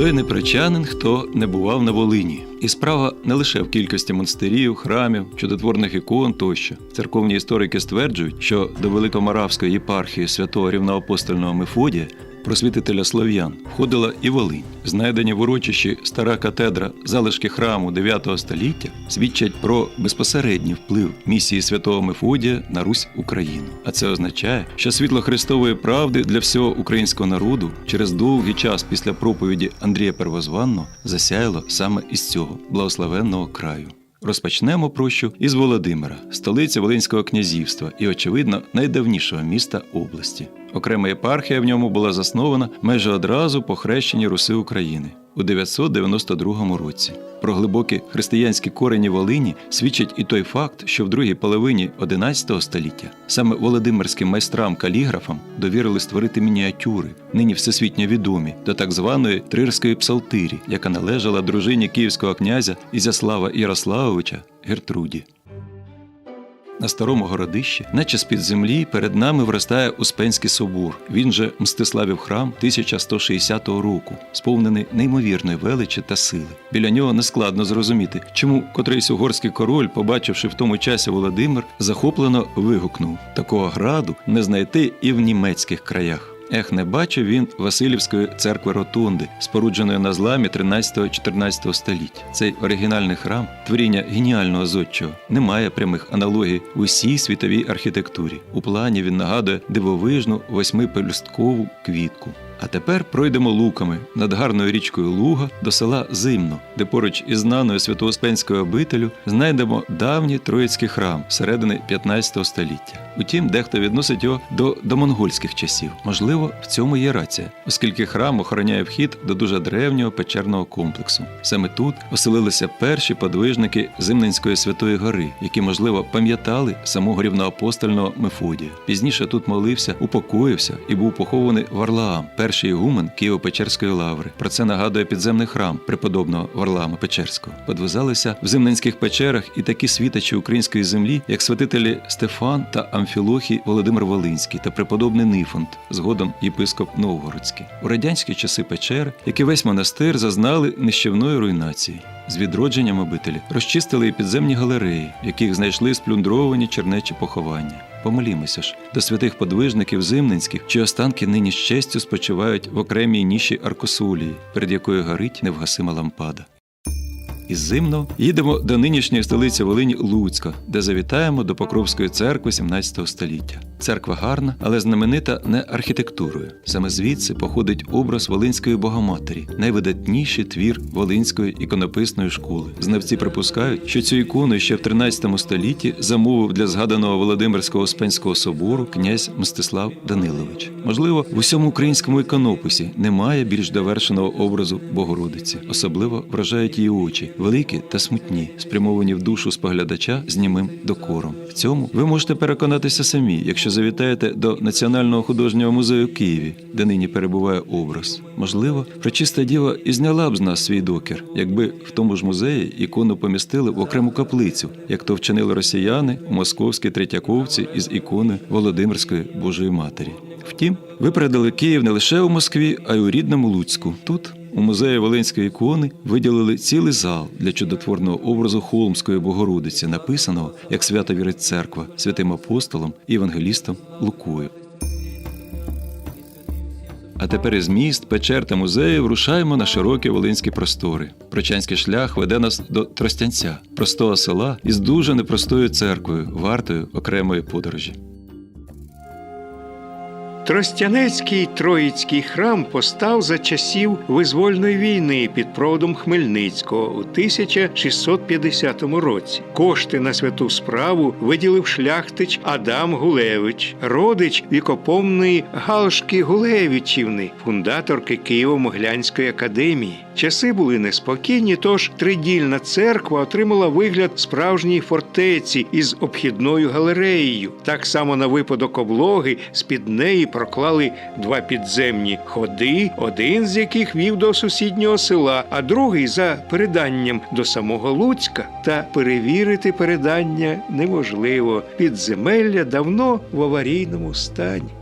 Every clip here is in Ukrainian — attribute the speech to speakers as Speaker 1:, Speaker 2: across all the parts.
Speaker 1: Той не прочанин, хто не бував на Волині. І справа не лише в кількості монастирів, храмів, чудотворних ікон тощо. Церковні історики стверджують, що до Великоморавської єпархії святого рівноапостольного Мефодія просвітителя слов'ян входила і Волинь. Знайдені в урочищі стара катедра залишки храму 9 століття свідчать про безпосередній вплив місії святого Мефодія на Русь Україну. А це означає, що світло Христової правди для всього українського народу через довгий час після проповіді Андрія Первозванного засяяло саме із цього благословенного краю. Розпочнемо прощу із Володимира, столиці Волинського князівства і, очевидно, найдавнішого міста області. Окрема єпархія в ньому була заснована майже одразу по хрещенні Руси України у 992 році. Про глибокі християнські корені Волині свідчить і той факт, що в другій половині XI століття саме володимирським майстрам-каліграфам довірили створити мініатюри, нині всесвітньо відомі, до так званої Трирської псалтирі, яка належала дружині київського князя Ізяслава Ярославовича Гертруді. На старому городищі, наче з-під землі, перед нами виростає Успенський собор. Він же Мстиславів храм 1160 року, сповнений неймовірної величі та сили. Біля нього нескладно зрозуміти, чому котрийсь угорський король, побачивши в тому часі Володимир, захоплено вигукнув: такого граду не знайти і в німецьких краях. Ех, не бачив він Васильівської церкви Ротунди, спорудженої на зламі 13-14 століття. Цей оригінальний храм, творіння геніального зодчого, не має прямих аналогій у всій світовій архітектурі. У плані він нагадує дивовижну восьмипелюсткову квітку. А тепер пройдемо луками над гарною річкою Луга до села Зимно, де поруч із знаною Святоуспенською обителю знайдемо давній Троїцький храм середини 15 століття. Утім, дехто відносить його до домонгольських часів. Можливо, в цьому є рація, оскільки храм охороняє вхід до дуже древнього печерного комплексу. Саме тут оселилися перші подвижники Зимненської Святої Гори, які, можливо, пам'ятали самого рівноапостольного Мефодія. Пізніше тут молився, упокоївся і був похований Варлаам, перший ігумен Києво-Печерської лаври. Про це нагадує підземний храм преподобного Варлама Печерського. Подвизалися в Зимненських печерах і такі світачі української землі, як святителі Стефан та Амфілохій Володимир Волинський та преподобний Нифонт, згодом єпископ Новгородський. У радянські часи печер, як і весь монастир, зазнали нищівної руйнації. З відродженням обителі розчистили і підземні галереї, в яких знайшли сплюндровані чернечі поховання. Помолімося ж до святих подвижників зимненських, чиї останки нині з честю спочивають в окремій ніші Аркосулії, перед якою горить невгасима лампада. Із Зимно їдемо до нинішньої столиці Волині Луцька, де завітаємо до Покровської церкви 17 століття. Церква гарна, але знаменита не архітектурою. Саме звідси походить образ Волинської Богоматері, найвидатніший твір Волинської іконописної школи. Знавці припускають, що цю ікону ще в 13 столітті замовив для згаданого Володимирського Успенського собору князь Мстислав Данилович. Можливо, в усьому українському іконописі немає більш довершеного образу Богородиці. Особливо вражають її очі, великі та смутні, спрямовані в душу споглядача з німим докором. В цьому ви можете переконатися самі, якщо завітаєте до Національного художнього музею в Києві, де нині перебуває образ. Можливо, пречиста діва і зняла б з нас свій докір, якби в тому ж музеї ікону помістили в окрему каплицю, як то вчинили росіяни у московській Третьяковці із ікони Володимирської Божої Матері. Втім, випередили Київ не лише у Москві, а й у рідному Луцьку. Тут у музеї Волинської ікони виділили цілий зал для чудотворного образу Холмської Богородиці, написаного, як свято вірить церква, святим апостолом і евангелістом Лукою. А тепер із міст, печер та музеїв рушаємо на широкі волинські простори. Прочанський шлях веде нас до Тростянця, простого села із дуже непростою церквою, вартою окремої подорожі.
Speaker 2: Тростянецький Троїцький храм постав за часів визвольної війни під проводом Хмельницького у 1650 році. Кошти на святу справу виділив шляхтич Адам Гулевич, родич вікопомної Галшки Гулевичівни, фундаторки Києво-Моглянської академії. Часи були неспокійні, тож тридільна церква отримала вигляд справжньої фортеці із обхідною галереєю. Так само на випадок облоги з-під неї проклали два підземні ходи, один з яких вів до сусіднього села, а другий за переданням до самого Луцька. Та перевірити передання неможливо. Підземелля давно в аварійному стані.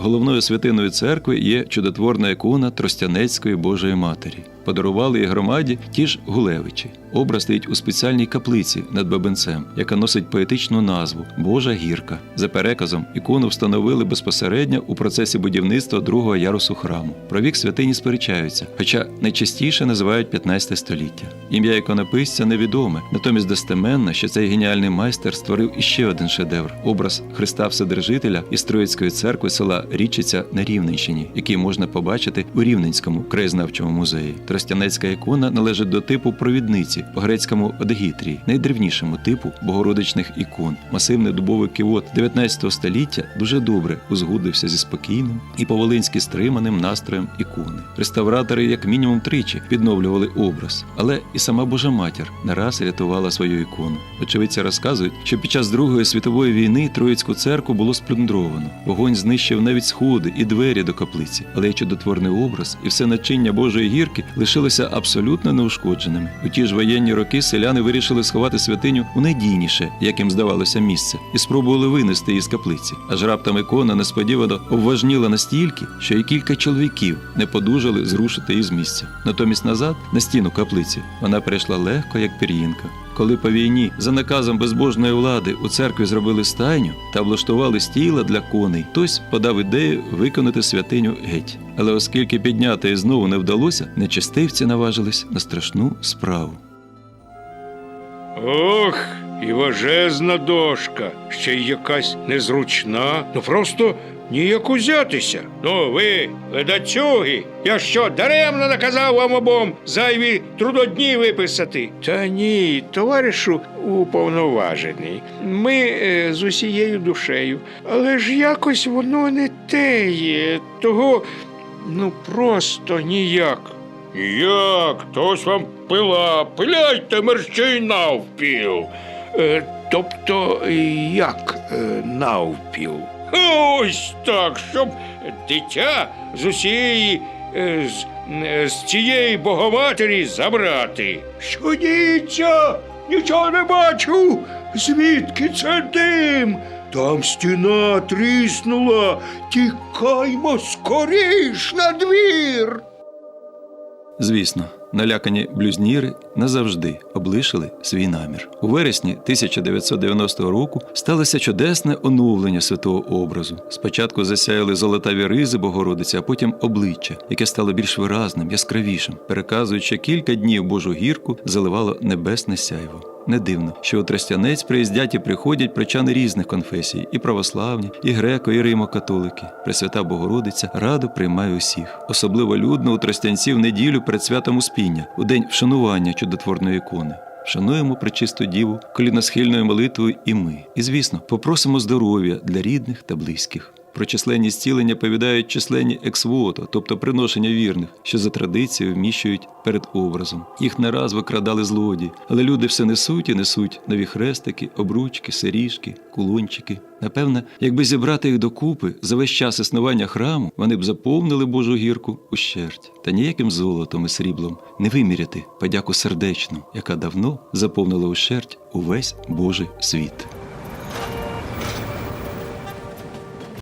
Speaker 1: Головною святиною церкви є чудотворна ікона Тростянецької Божої Матері. Подарували її громаді ті ж Гулевичі. Образ стоїть у спеціальній каплиці над бабинцем, яка носить поетичну назву Божа гірка. За переказом ікону встановили безпосередньо у процесі будівництва другого ярусу храму. Про вік святині сперечаються, хоча найчастіше називають 15 століття. Ім'я іконописця невідоме, натомість достеменно, що цей геніальний майстер створив іще один шедевр образ Христа Вседержителя із Троїцької церкви села Річиця на Рівненщині, який можна побачити у Рівненському краєзнавчому музеї. Тростянецька ікона належить до типу провідниці по грецькому одегітрії, найдревнішому типу богородичних ікон. Масивний дубовий кивот 19 століття дуже добре узгодився зі спокійним і по-волинськи стриманим настроєм ікони. Реставратори, як мінімум тричі, відновлювали образ, але і сама Божа матір не раз рятувала свою ікону. Очевидці розказують, що під час Другої світової війни Троїцьку церкву було сплюндровано. Вогонь знищив навіть сходи і двері до каплиці, але й чудотворний образ і все начиння Божої гірки лишилися абсолютно неушкодженими. У ті ж воєнні роки селяни вирішили сховати святиню у найдійніше, як їм здавалося, місце, і спробували винести її з каплиці. Аж раптом ікона несподівано обважніла настільки, що і кілька чоловіків не подужали зрушити її з місця. Натомість назад, на стіну каплиці, вона перейшла легко, як пір'їнка. Коли по війні за наказом безбожної влади у церкві зробили стайню та влаштували стіла для коней, хтось подав ідею виконати святиню геть. Але оскільки підняти знову не вдалося, нечестивці наважились на страшну справу.
Speaker 2: Ох, і важезна дошка, ще й якась незручна. Ну просто ніяк узятися. Ну, ви, ледацюги, я що, даремно наказав вам обом зайві трудодні виписати? Та ні, товаришу уповноважений. Ми е, з усією душею, але ж якось воно не теє, того ну просто ніяк. Як? Хтось вам пила, пиляйте мерщій навпіл. Е, тобто, як е, навпіл? Ось так, щоб дитя з усієї е, з, е, з цієї богоматері забрати. Що діється? Нічого не бачу. Звідки це дим? Там стіна тріснула. Тікаймо скоріш на двір.
Speaker 1: Звісно, налякані блюзніри назавжди облишили свій намір. У вересні 1990 року сталося чудесне оновлення святого образу. Спочатку засяяли золотаві ризи Богородиці, а потім обличчя, яке стало більш виразним, яскравішим, переказуючи кілька днів Божу гірку, заливало небесне сяйво. Не дивно, що у Тростянець приїздять і приходять причани різних конфесій, і православні, і греко, і римо-католики. Пресвята Богородиця радо приймає усіх. Особливо людно у Тростянці в неділю перед святом Успіння, у день вшанування чудотворної ікони. Шануємо пречисту діву коліносхильною молитвою і ми. І звісно, попросимо здоров'я для рідних та близьких. Про численні зцілення повідають численні ексвото, тобто приношення вірних, що за традицією вміщують перед образом. Їх не раз викрадали злодії, але люди все несуть і несуть нові хрестики, обручки, серіжки, кулончики. Напевне, якби зібрати їх докупи за весь час існування храму, вони б заповнили Божу гірку ущерть. Та ніяким золотом і сріблом не виміряти подяку сердечну, яка давно заповнила ущерть увесь Божий світ.